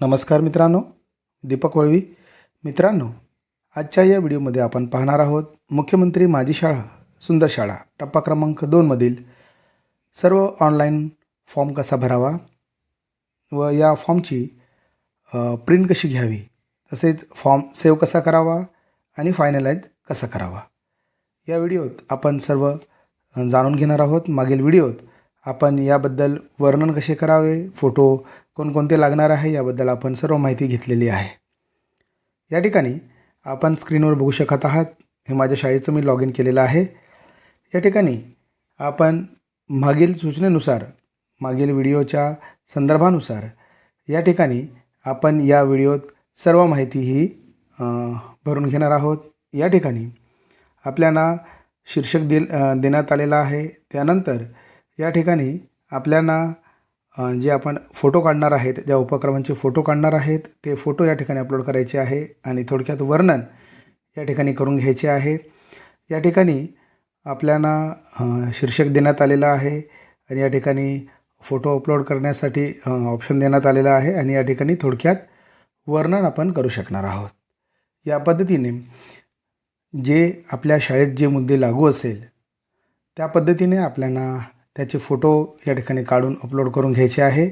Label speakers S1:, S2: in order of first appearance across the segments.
S1: नमस्कार मित्रांनो दीपक वळवी. मित्रांनो आजच्या या व्हिडिओमध्ये आपण पाहणार आहोत मुख्यमंत्री माझी शाळा सुंदर शाळा टप्पा क्रमांक दोनमधील सर्व ऑनलाईन फॉर्म कसा भरावा व या फॉर्मची प्रिंट कशी घ्यावी तसेच फॉर्म सेव्ह कसा करावा आणि फायनलाइज कसा करावा. या व्हिडिओत आपण सर्व जाणून घेणार आहोत. मागील व्हिडिओत आपण याबद्दल वर्णन कसे करावे फोटो कोणकोणते लागणार आहे याबद्दल आपण सर्व माहिती घेतलेली आहे. या ठिकाणी आपण स्क्रीनवर बघू शकत आहात हे माझ्या शाळेचं मी लॉग इन केलेलं आहे. या ठिकाणी आपण मागील सूचनेनुसार मागील व्हिडिओच्या संदर्भानुसार या ठिकाणी आपण या व्हिडिओत सर्व माहिती ही भरून घेणार आहोत. या ठिकाणी आपल्याला शीर्षक दिल देण्यात आलेलं आहे. त्यानंतर या ठिकाणी आपल्याला जे आपण फोटो काढणार आहेत ज्या उपक्रमांचे फोटो काढणार आहेत ते फोटो या ठिकाणी अपलोड करायचे आहे आणि थोडक्यात वर्णन या ठिकाणी करून घ्यायचे आहे. या ठिकाणी आपल्याला शीर्षक देण्यात आलेलं आहे आणि या ठिकाणी फोटो अपलोड करण्यासाठी ऑप्शन देण्यात आलेला आहे आणि या ठिकाणी थोडक्यात वर्णन आपण करू शकणार आहोत. या पद्धतीने जे आपल्या शाळेत जे मुद्दे लागू असेल त्या पद्धतीने आपल्याला त्याचे फोटो या ठिकाणी काढून अपलोड करून घ्यायचे आहे.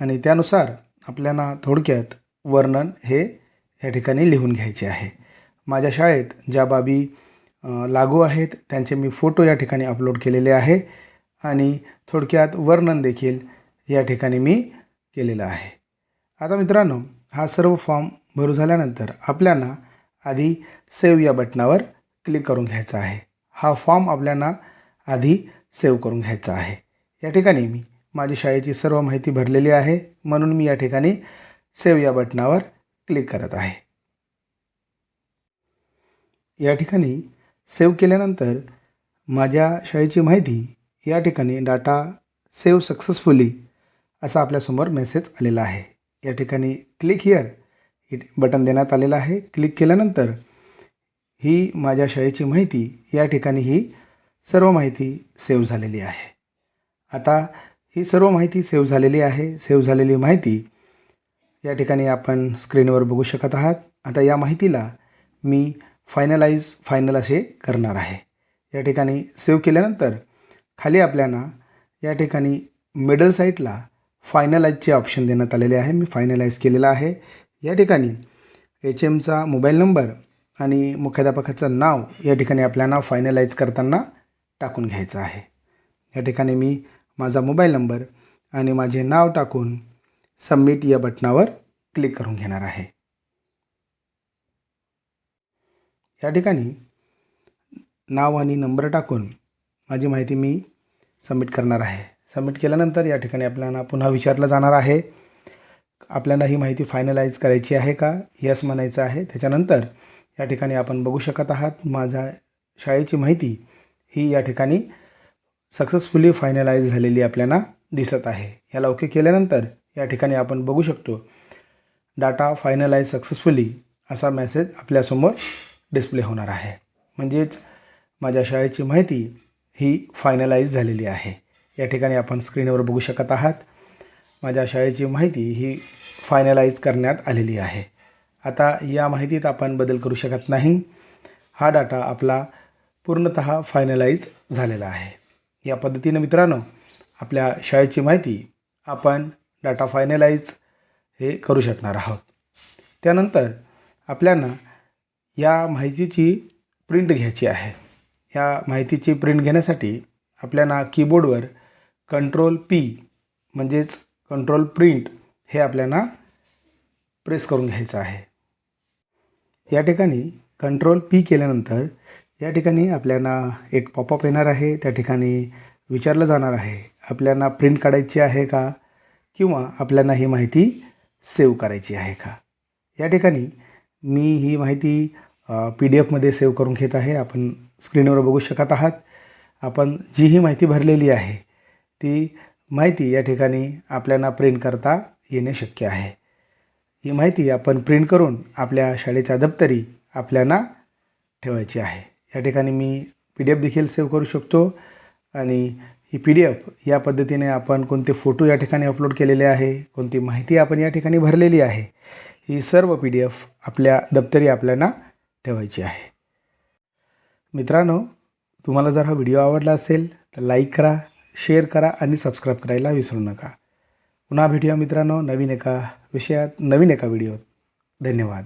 S1: आणि त्यानुसार आपल्याला थोडक्यात वर्णन हे या ठिकाणी लिहून घ्यायचे आहे. माझ्या शाळेत ज्या बाबी लागू आहेत त्यांचे मी फोटो या ठिकाणी अपलोड केलेले आहे. आणि थोडक्यात वर्णन देखील या ठिकाणी मी केलेलं आहे. आता मित्रांनो हा सर्व फॉर्म भरू झाल्यानंतर आपल्याला आधी सेव्ह या बटनावर क्लिक करून घ्यायचा आहे. हा फॉर्म आपल्याला आधी सेव्ह करून घ्यायचा आहे. या ठिकाणी मी माझी शाळेची सर्व माहिती भरलेली आहे. म्हणून मी या ठिकाणी सेव्ह या बटनावर क्लिक करत आहे. या ठिकाणी सेव्ह केल्यानंतर माझ्या शाळेची माहिती या ठिकाणी डाटा सेव्ह सक्सेसफुली असा आपल्यासमोर मेसेज आलेला आहे. या ठिकाणी क्लिक हिअर हे बटन देण्यात आलेलं आहे. क्लिक केल्यानंतर ही माझ्या शाळेची माहिती या ठिकाणी ही सर्व माहिती सेव्ह झालेली आहे. आता ही सर्व माहिती सेव्ह झालेली आहे. सेव्ह झालेली माहिती या ठिकाणी आपण स्क्रीनवर बघू शकत आहात. आता या माहितीला मी फायनलाइज फायनल असे करणार आहे. या ठिकाणी सेव्ह केल्यानंतर खाली आपल्याला या ठिकाणी मिडल साईडला फायनलाइजचे ऑप्शन देण्यात आलेले आहे. मी फायनलाइज केलेलं आहे. या ठिकाणी एच एमचा मोबाईल नंबर आणि मुख्याध्यापकाचं नाव या ठिकाणी आपल्याला फायनलाइज करताना टाकून घ्यायचं आहे. या ठिकाणी मी माझा मोबाईल नंबर आणि माझे नाव टाकून सबमिट या बटनावर क्लिक करून घेणार आहे. या ठिकाणी नाव आणि नंबर टाकून माझी माहिती मी सबमिट करणार आहे. सबमिट केल्यानंतर या ठिकाणी आपल्याला पुन्हा विचारलं जाणार आहे आपल्याला ही माहिती फायनलाइज करायची आहे का? यस म्हणायचं आहे. त्याच्यानंतर या ठिकाणी आपण बघू शकत आहात माझ्या शाळेची माहिती ही या ठिकाणी सक्सेसफुली फायनलाइज झालेली आपल्याला दिसत आहे. याला ओके केल्यानंतर या ठिकाणी आपण बघू शकतो डाटा फायनलाइज सक्सेसफुली असा मेसेज आपल्यासमोर डिस्प्ले होणार आहे. म्हणजेच माझ्या शाळेची माहिती ही फायनलाइज झालेली आहे. या ठिकाणी आपण स्क्रीनवर बघू शकत आहात माझ्या शाळेची माहिती ही फायनलाइज करण्यात आलेली आहे. आता या माहितीत आपण बदल करू शकत नाही. हा डाटा आपला पूर्णत फायनलाइज झालेला आहे. या पद्धतीनं मित्रांनो आपल्या शाळेची माहिती आपण डाटा फायनलाइज हे करू शकणार आहोत. त्यानंतर आपल्याला या माहितीची प्रिंट घ्यायची आहे. या माहितीची प्रिंट घेण्यासाठी आपल्याला कीबोर्डवर कंट्रोल पी म्हणजेच कंट्रोल प्रिंट हे आपल्याला प्रेस करून घ्यायचं आहे. या ठिकाणी कंट्रोल पी केल्यानंतर या ठिकाणी आपल्याला एक पॉपअप येणार आहे. त्या ठिकाणी विचारलं जाणार आहे आपल्याला प्रिंट काढायची आहे का? किंवा आपल्याला ही माहिती सेव्ह करायची आहे का? या ठिकाणी मी ही माहिती पी डी एफमध्ये सेव्ह करून घेत आहे. आपण स्क्रीनवर बघू शकत आहात. आपण जी ही माहिती भरलेली आहे ती माहिती या ठिकाणी आपल्याला प्रिंट करता येणे शक्य आहे. ही माहिती आपण प्रिंट करून आपल्या शाळेच्या दप्तरी आपल्याला ठेवायची आहे. या ठिकाणी मी पी डी एफ देखील सेव्ह करू शकतो. आणि ही पी डी एफ या पद्धतीने आपण कोणते फोटो या ठिकाणी अपलोड केलेले आहे कोणती माहिती आपण या ठिकाणी भरलेली आहे ही सर्व पी डी एफ आपल्या दप्तरी आपल्याला ठेवायची आहे. मित्रांनो तुम्हाला जर हा व्हिडिओ आवडला असेल तर लाईक करा शेअर करा आणि सबस्क्राईब करायला विसरू नका. पुन्हा भेटूया मित्रांनो नवीन एका विषयात नवीन एका व्हिडिओत धन्यवाद.